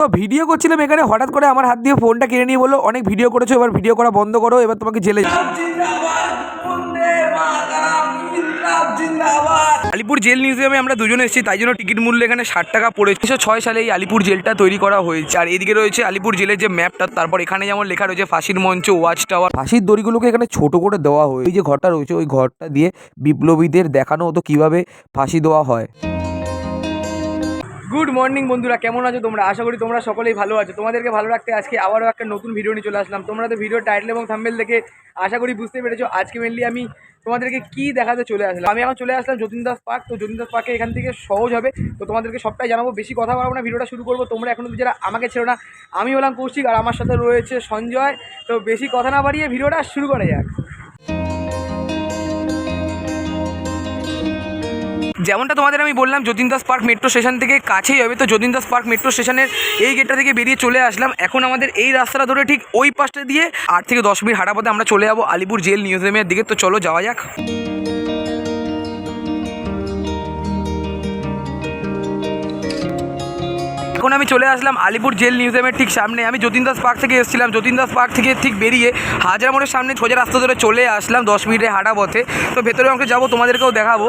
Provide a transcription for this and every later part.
তো ভিডিও করছিলাম এখানে, হঠাৎ করে আমার হাত দিয়ে ফোনটা কিনে নিয়ে বলল, অনেক ভিডিও করেছ, এবার ভিডিও করা বন্ধ করো, এবার তোমাকে জেলে আলিপুর জেল মিউজিয়ামে আমরা দুজনে এসেছি, তাই জন্য টিকিট মূল্য এখানে ষাট টাকা পড়েছে। উনিশশো ছয় সালে এই আলিপুর জেলটা তৈরি করা হয়েছে। আর এদিকে রয়েছে আলিপুর জেলের যে ম্যাপটা, তারপর এখানে যেমন লেখা রয়েছে, ফাঁসির মঞ্চ, ওয়াচ টাওয়ার। ফাঁসির দড়িগুলোকে এখানে ছোট করে দেওয়া হয় এই যে ঘরটা রয়েছে, ওই ঘরটা দিয়ে বিপ্লবীদের দেখানো হতো কীভাবে ফাঁসি দেওয়া হয়। গুড মর্নিং বন্ধুরা। কেমন আছো তোমরা? আশা করি তোমরা সকলেই ভালো আছো। তোমাদেরকে ভালো রাখতে আজকে আবারও একটা নতুন ভিডিও নিয়ে চলে আসলাম। তোমরা তো ভিডিও টাইটেল এবং থাম্বেল দেখে আশা করি বুঝতে পেরেছ। আজকে মেনলি আমি তোমাদেরকে কি দেখাতে চলে আসলাম? আমি এখন চলে আসলাম যতীন দাস পার্ক তো যতীন দাস পার্কে এখান থেকে সহজ হবে। তো তোমাদেরকে সবটাই জানাব। বেশি কথা বলব না ভিডিওটা শুরু করব। তোমরা এখন যারা আমাকে ছেড়ো না, আমি হলাম কৌশিক আর আমার সাথে রয়েছে সঞ্জয়। তো বেশি কথা না বাড়িয়ে ভিডিওটা শুরু করা যাক। যেমনটা তোমাদের আমি বললাম Jatin Das park metro station থেকে কাছেই হবে, তো যতীন দাস পার্ক মেট্রো স্টেশনের এই গেটটা থেকে বেরিয়ে চলে আসলাম। এখন আমাদের এই রাস্তাটা ধরে ঠিক ওই পাশটা দিয়ে আট থেকে দশ মিনিট হাঁটা পথে আমরা চলে যাব আলিপুর জেল মিউজিয়ামের দিকে। তো চলো যাওয়া যাক। এখন আমি চলে আসলাম আলিপুর জেল মিউজিয়ামের ঠিক সামনে। আমি যতীন দাস পার্ক থেকে এসেছিলাম। যতীন দাস পার্ক থেকে ঠিক বেরিয়ে হাজার মোড়ের সামনে সোজা রাস্তা ধরে চলে আসলাম দশ মিনিটে হাঁটা পথে। তো ভেতরে অংশে যাব, তোমাদেরকেও দেখাবো।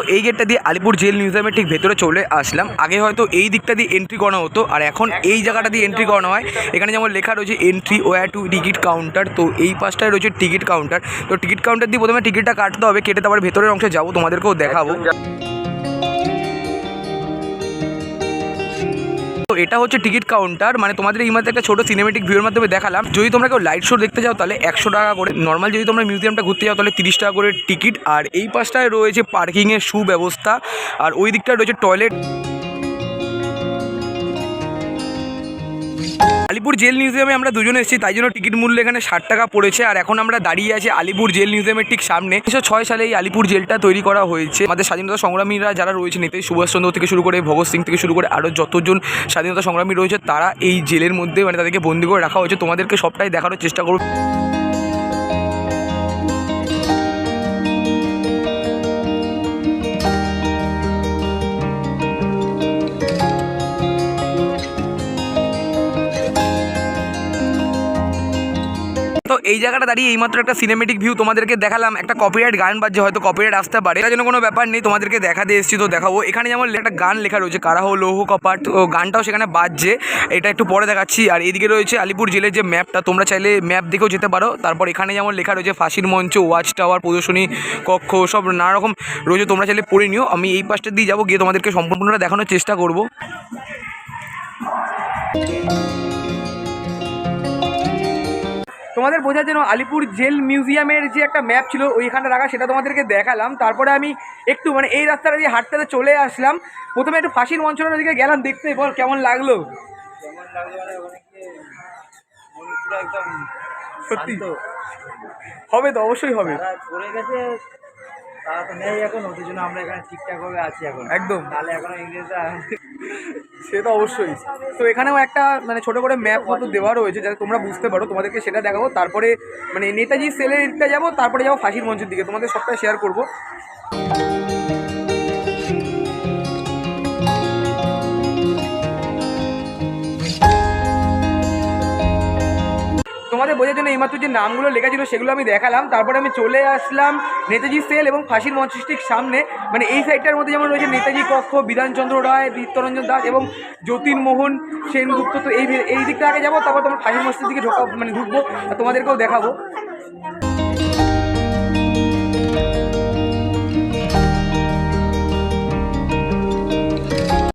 তো এই গেটটা দিয়ে আলিপুর জেল মিউজিয়ামের ঠিক ভেতরে চলে আসলাম। আগে হয়তো এই দিকটা দিয়ে এন্ট্রি করানো হতো, আর এখন এই জায়গাটা দিয়ে এন্ট্রি করানো হয়। এখানে যেমন লেখা রয়েছে এন্ট্রি ওয়ার টু টিকিট কাউন্টার তো এই পাশটায় রয়েছে টিকিট কাউন্টার তো টিকিট কাউন্টার দিয়ে প্রথমে টিকিটটা কাটতে হবে, কেটে তারপরে ভেতরের অংশে যাব, তোমাদেরকেও দেখাবো। এটা হচ্ছে টিকিট কাউন্টার মানে তোমাদের এই মাত্র একটা ছোটো সিনেমেটিক ভিউর মাধ্যমে দেখালাম। যদি তোমরা কেউ লাইট শো দেখতে যাও তাহলে একশো টাকা করে। নর্মাল যদি তোমরা মিউজিয়ামটা ঘুরতে যাও, তাহলে তিরিশ টাকা করে টিকিট আর এই পাশটায় রয়েছে পার্কিংয়ের সুব্যবস্থা। আর ওই দিকটায় রয়েছে টয়লেট আলিপুর জেল মিউজিয়ামে আমরা দুজন এসেছি, তাই জন্য টিকিট মূল্য এখানে ষাট টাকা পড়েছে। আর এখন আমরা দাঁড়িয়ে আছি আলিপুর জেল মিউজিয়ামের ঠিক সামনে। উনিশশো ছয় সালে এই আলিপুর জেলটা তৈরি করা হয়েছে। আমাদের স্বাধীনতা সংগ্রামীরা যারা রয়েছে নেতাই সুভাষচন্দ্র থেকে শুরু করে, ভগৎ সিং থেকে শুরু করে আরও যতজন স্বাধীনতা সংগ্রামী রয়েছে, তারা এই জেলের মধ্যে মানে তাদেরকে বন্দি করে রাখা হয়েছে। তোমাদেরকে সবটাই দেখানোর চেষ্টা করব। এই জায়গাটা দাঁড়িয়ে এইমাত্র একটা সিনেমেটিক ভিউ তোমাদেরকে দেখালাম। একটা কপিরাইট গান বাজছে, হয়তো কপিরাইট আসতে পারে। তার জন্য কোনো ব্যাপার নেই, তোমাদেরকে দেখাতে এসেছি, তো দেখাবো। এখানে যেমন একটা গান লেখা রয়েছে কারা হো লৌহ কপাট, তো গানটাও সেখানে বাজছে। এটা একটু পরে দেখাচ্ছি। আর এদিকে রয়েছে আলিপুর জেলের যে ম্যাপটা তোমরা চাইলে ম্যাপ দেখেও যেতে পারো। তারপর এখানে যেমন লেখা রয়েছে, ফাঁসির মঞ্চ, ওয়াচ টাওয়ার, প্রদর্শনী, কক্ষ, সব নানা রকম রয়েছে, তোমরা চাইলে পড়ে নিও। আমি এই পাশটা দিয়ে যাব, গিয়ে তোমাদেরকে সম্পূর্ণটা দেখানোর চেষ্টা করব। তোমাদের বোঝার জন্য আলিপুর জেল মিউজিয়ামের যে একটা ম্যাপ ছিল ওইখানে রাখা সেটা তোমাদেরকে দেখালাম। তারপরে আমি একটু মানে এই রাস্তাটা দিয়ে হাঁটতে চলে আসলাম। প্রথমে একটু ফাঁসির মঞ্চটার দিকে গেলাম দেখতে বল কেমন লাগল? সত্যি? হবে তো অবশ্যই হবে। পড়ে গেছে তারা তো নেই এখন ওদের জন্য আমরা এখানে ঠিকঠাকভাবে আছি এখন। একদম। তাহলে এখন ইংরেজরা সে তো অবশ্যই। তো এখানেও একটা মানে ছোট করে ম্যাপ মতো দেওয়া রয়েছে, যাতে তোমরা বুঝতে পারো, তোমাদেরকে সেটা দেখাবো। তারপরে মানে নেতাজি সেলের দিকটা যাব, তারপরে যাব ফাঁসির মঞ্চের দিকে। তোমাদের সবটা শেয়ার করব। বোঝার জন্য এইমাত্র যে নামগুলো লেখা ছিল সেগুলো আমি দেখালাম। তারপরে আমি চলে আসলাম নেতাজি সেল এবং ফাঁসির মঞ্চ ঠিক সামনে। মানে এই সাইডটার মধ্যে যেমন রয়েছে নেতাজি কক্ষ, বিধানচন্দ্র রায় চিত্তরঞ্জন দাস এবং যতীনমোহন সেনগুপ্ত। তো এই এই দিকটা আগে যাব, তারপর তোমার ফাঁসির মঞ্চের দিকে ঢোকা মানে ঢুকবো তোমাদেরকেও দেখাবো।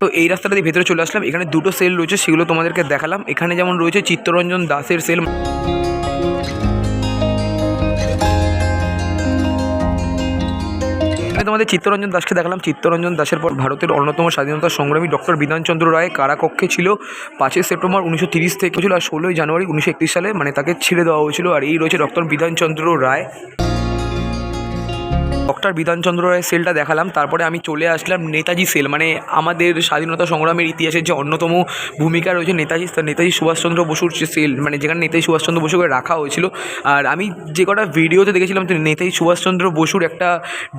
তো এই রাস্তাটা দিয়ে ভেতরে চলে আসলাম। এখানে দুটো সেল রয়েছে, সেগুলো তোমাদেরকে দেখালাম। এখানে যেমন রয়েছে চিত্তরঞ্জন দাসের সেল। এখানে তোমাদের চিত্তরঞ্জন দাসকে দেখালাম। চিত্তরঞ্জন দাসের পর ভারতের অন্যতম স্বাধীনতা সংগ্রামী ডক্টর বিধানচন্দ্র রায় কারাকক্ষে ছিল পাঁচই সেপ্টেম্বর উনিশশো তিরিশ থেকে, ছিল আর ষোলোই জানুয়ারি উনিশশো একত্রিশ সালে মানে তাকে ছেড়ে দেওয়া হয়েছিল। আর এই রয়েছে ডক্টর বিধানচন্দ্র রায়। ডক্টর বিধানচন্দ্র রায়ের সেলটা দেখালাম, তারপরে আমি চলে আসলাম নেতাজি সেল মানে আমাদের স্বাধীনতা সংগ্রামের ইতিহাসের যে অন্যতম ভূমিকা রয়েছে নেতাজি নেতাজি সুভাষচন্দ্র বসুর যে সেল মানে যেখানে নেতাজি সুভাষচন্দ্র বসুকে রাখা হয়েছিল। আর আমি যে কটা ভিডিওতে দেখেছিলাম তো নেতাজি সুভাষচন্দ্র বসুর একটা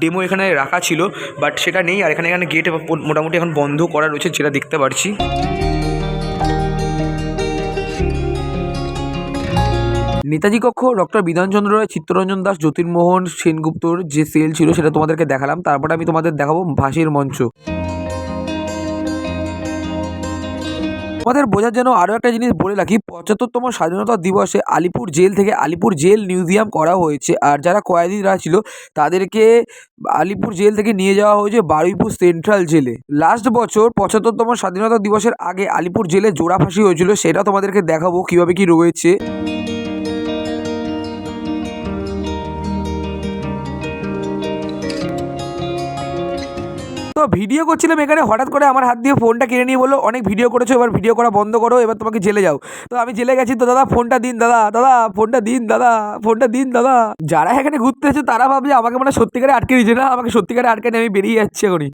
ডেমো এখানে রাখা ছিল বাট সেটা নেই, আর এখানে এখানে গেট মোটামুটি এখন বন্ধ করা রয়েছে, যেটা দেখতে পারছি। নেতাজি কক্ষ, ডক্টর বিধানচন্দ্র রায়, চিত্তরঞ্জন দাস, জ্যোতির্মোহন সেনগুপ্তর যে সেল ছিল সেটা তোমাদেরকে দেখালাম। তারপরে আমি তোমাদের দেখাবো ভাসির মঞ্চ। তোমাদের বোঝার জন্য আরও একটা জিনিস বলে রাখি, পঁচাত্তরতম স্বাধীনতা দিবসে আলিপুর জেল থেকে আলিপুর জেল মিউজিয়াম করা হয়েছে। আর যারা কয়েদিরা ছিল, তাদেরকে আলিপুর জেল থেকে নিয়ে যাওয়া হয়েছে বারুইপুর সেন্ট্রাল জেলে। লাস্ট বছর পঁচাত্তরতম স্বাধীনতা দিবসের আগে আলিপুর জেলে জোড়া ফাঁসি হয়েছিল, সেটা তোমাদেরকে দেখাবো কীভাবে কী রয়েছে। তো ভিডিও করছিলাম এখানে, হঠাৎ করে আমার হাত দিয়ে ফোনটা কিনে নিয়ে বলল, অনেক ভিডিও করেছ, এবার ভিডিও করা বন্ধ করো, এবার তোমাকে জেলে যাও। তো আমি জেলে গেছি, তো দাদা ফোনটা দিন, দাদা দাদা, ফোনটা দিন, দাদা, ফোনটা দিন, দাদা। যারা এখানে ঘুরতে এসেছে, তারা ভাবছে আমাকে মানে সত্যিকারে আটকে দিয়েছে না, আমাকে সত্যিকারে আটকে নিয়ে আমি বেরিয়ে যাচ্ছি এখনই।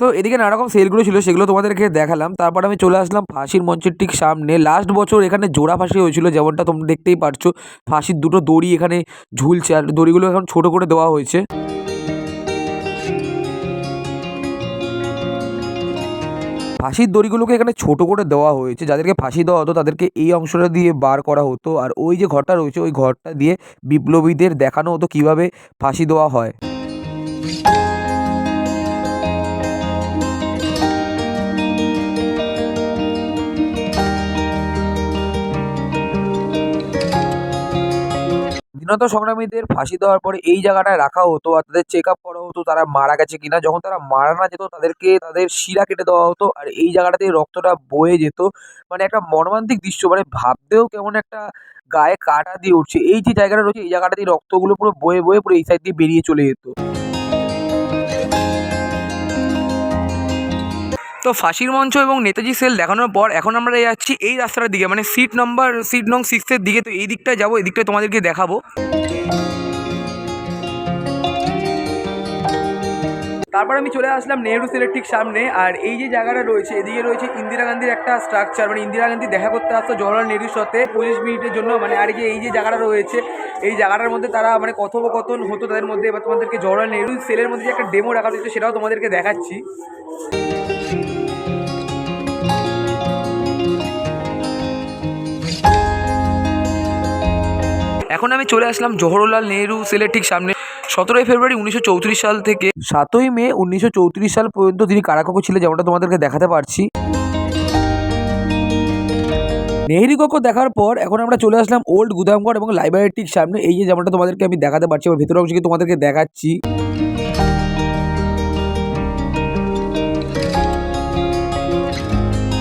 তো এদিকে নানা রকম সেলগুলো ছিল, সেগুলো তোমাদেরকে দেখালাম। তারপর আমি চলে আসলাম ফাঁসির মঞ্চের ঠিক সামনে। লাস্ট বছর এখানে জোড়া ফাঁসি হয়েছিল, যেমনটা তোমরা দেখতেই পারছ। ফাঁসির দুটো দড়ি এখানে ঝুলছে, আর দড়িগুলো এখন ছোট করে দেওয়া হয়েছে। ফাঁসির দড়িগুলোকে এখানে ছোট করে দেওয়া হয়েছে। যাদেরকে ফাঁসি দেওয়া হতো, তাদেরকে এই অংশটা দিয়ে বার করা হতো। আর ওই যে ঘরটা রয়েছে, ওই ঘরটা দিয়ে বিপ্লবীদের দেখানো হতো কীভাবে ফাঁসি দেওয়া হয়। স্বাধীনতা সংগ্রামীদের ফাঁসি দেওয়ার পরে এই জায়গাটায় রাখা হতো আর তাদের চেক আপ করা হতো তারা মারা গেছে কিনা। যখন তারা মারা না যেত, তাদেরকে তাদের শিরা কেটে দেওয়া হতো আর এই জায়গাটাতে রক্তটা বয়ে যেত। মানে একটা মর্মান্তিক দৃশ্য মানে ভাবতেও কেমন একটা গায়ে কাটা দিয়ে উঠছে। এই যে জায়গাটা রয়েছে, এই জায়গাটা দিয়ে রক্তগুলো পুরো বয়ে বয়ে পুরো এই সাইড দিয়ে বেরিয়ে চলে যেত। তো ফাঁসির মঞ্চ এবং নেতাজি সেল দেখানোর পর এখন আমরা যাচ্ছি এই রাস্তাটার দিকে মানে সিট নাম্বার সিট নং সিক্সের দিকে। তো এই দিকটায় যাব, এই দিকটায় তোমাদেরকে দেখাবো। তারপর আমি চলে আসলাম নেহরু সেলের ঠিক সামনে, আর এই যে জায়গাটা রয়েছে, এদিকে রয়েছে ইন্দিরা গান্ধীর একটা স্ট্রাকচার মানে ইন্দিরা গান্ধী দেখা করতে আসতো জওয়াহরলাল নেহরুর সাথে পঁচিশ মিনিটের জন্য মানে আর যে, এই যে জায়গাটা রয়েছে, এই জায়গাটার মধ্যে তারা মানে কথোপকথন হতো তাদের মধ্যে, এবার তোমাদেরকে জওয়াহরলাল নেহরু সেলের মধ্যে যে একটা ডেমো রাখা রয়েছে সেটাও তোমাদেরকে দেখাচ্ছি। এখন আমি চলে আসলাম জওহরলাল নেহরু সেলের ঠিক সামনে। সতেরোই ফেব্রুয়ারি উনিশশো চৌত্রিশ সাল থেকে সাতই মে উনিশশো চৌত্রিশ সাল পর্যন্ত তিনি কারাকক্ষ ছিলেন, যেমনটা তোমাদেরকে দেখাতে পারছি। নেহেরি কক্ষ দেখার পর এখন আমরা চলে আসলাম ওল্ড গুদামগড় এবং লাইব্রেরির ঠিক সামনে। এই যে যেমনটা তোমাদেরকে আমি দেখাতে পারছি, আমার ভেতরের অংশকে তোমাদেরকে দেখাচ্ছি।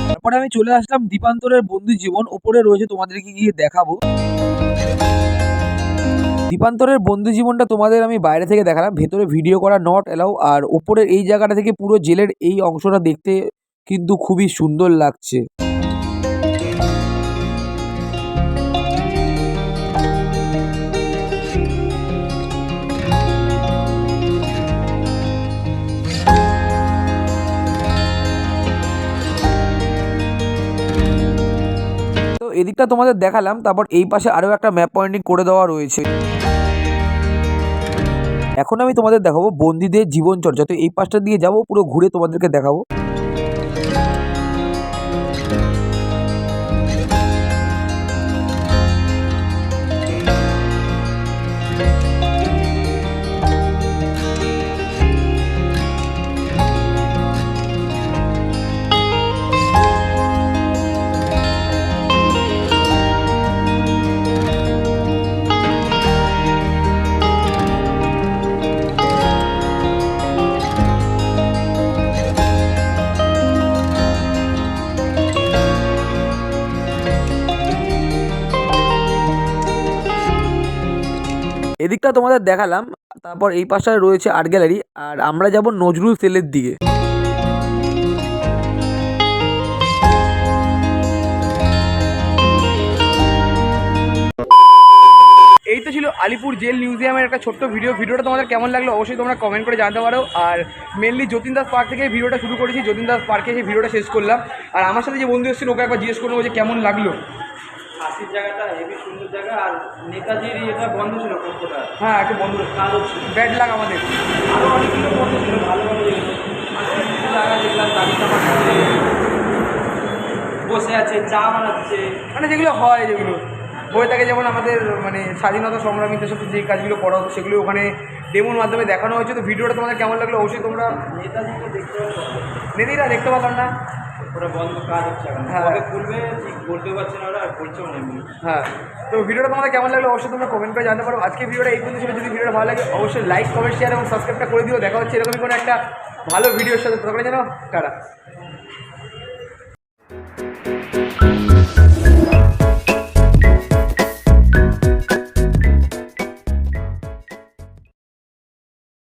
তারপরে আমি চলে আসলাম দীপান্তরের বন্দি জীবন। ওপরে রয়েছে তোমাদেরকে গিয়ে দেখাবো। দীপান্তরের বন্ধু জীবনটা তোমাদের আমি বাইরে থেকে দেখালাম। ভেতরে ভিডিও করা নট এলাও আর ওপরের এই জায়গাটা থেকে পুরো জেলের এই অংশটা দেখতে কিন্তু খুবই সুন্দর লাগছে। এদিকটা তোমাদের দেখালাম, তারপর এই পাশে আরও একটা ম্যাপ পয়েন্টিং করে দেওয়া রয়েছে। এখন আমি তোমাদের দেখাবো বন্দীদের জীবনচর্যা তো এই পাশটা দিয়ে যাব, পুরো ঘুরে তোমাদেরকে দেখাবো। এদিকটা তোমাদের দেখালাম তারপর এই পাশটায় রয়েছে আর্ট গ্যালারি আর আমরা যাব নজরুল সেলের দিকে। এই তো ছিল আলিপুর জেল মিউজিয়ামের একটা ছোট্ট ভিডিও। ভিডিওটা তোমাদের কেমন লাগল অবশ্যই তোমরা কমেন্ট করে জানতে পারো। আর মেনলি যতীন দাস পার্ক থেকে ভিডিওটা শুরু করেছি। যতীন দাস পার্কে সেই ভিডিওটা শেষ করলাম। আর আমার সাথে যে বন্ধু এসেছিল ওকে একবার জিজ্ঞেস করব যে কেমন লাগল। হাসির জায়গাটা হেভি জায়গা আর নেতাজির এটা বন্ধ ছিল হ্যাঁ একটু বন্ধ ব্যাড লাগ আমাদের। আরও অনেকগুলো বন্ধ ছিল ভালো ভালো কিছু জায়গা দেখলাম দাবি বসে আছে চা বানাচ্ছে। মানে যেগুলো হয় যেগুলো। বই থাকে যেমন আমাদের মানে স্বাধীনতা সংগ্রামীদের সাথে যে কাজগুলো করা হতো সেগুলো ওখানে ডেমোর মাধ্যমে দেখানো হয়েছে। তো ভিডিওটা তোমাদের কেমন লাগল? অবশ্যই তোমরা নেতাজিকে দেখতে নেদিরা দেখতে পারলাম না। হ্যাঁ। কবে হ্যাঁ। তো ভিডিওটা তোমাদের কেমন লাগল অবশ্যই তোমরা কমেন্ট করে জানতে পারো। আজকে ভিডিওটা এই পর্যন্ত ছিল। যদি ভিডিওটা ভালো লাগে অবশ্যই লাইক কমেন্ট শেয়ার এবং সাবস্ক্রাইবটা করে দিও। দেখা হচ্ছে এরকমই কোনো একটা ভালো ভিডিওর সাথে। তখন যেন টাটা।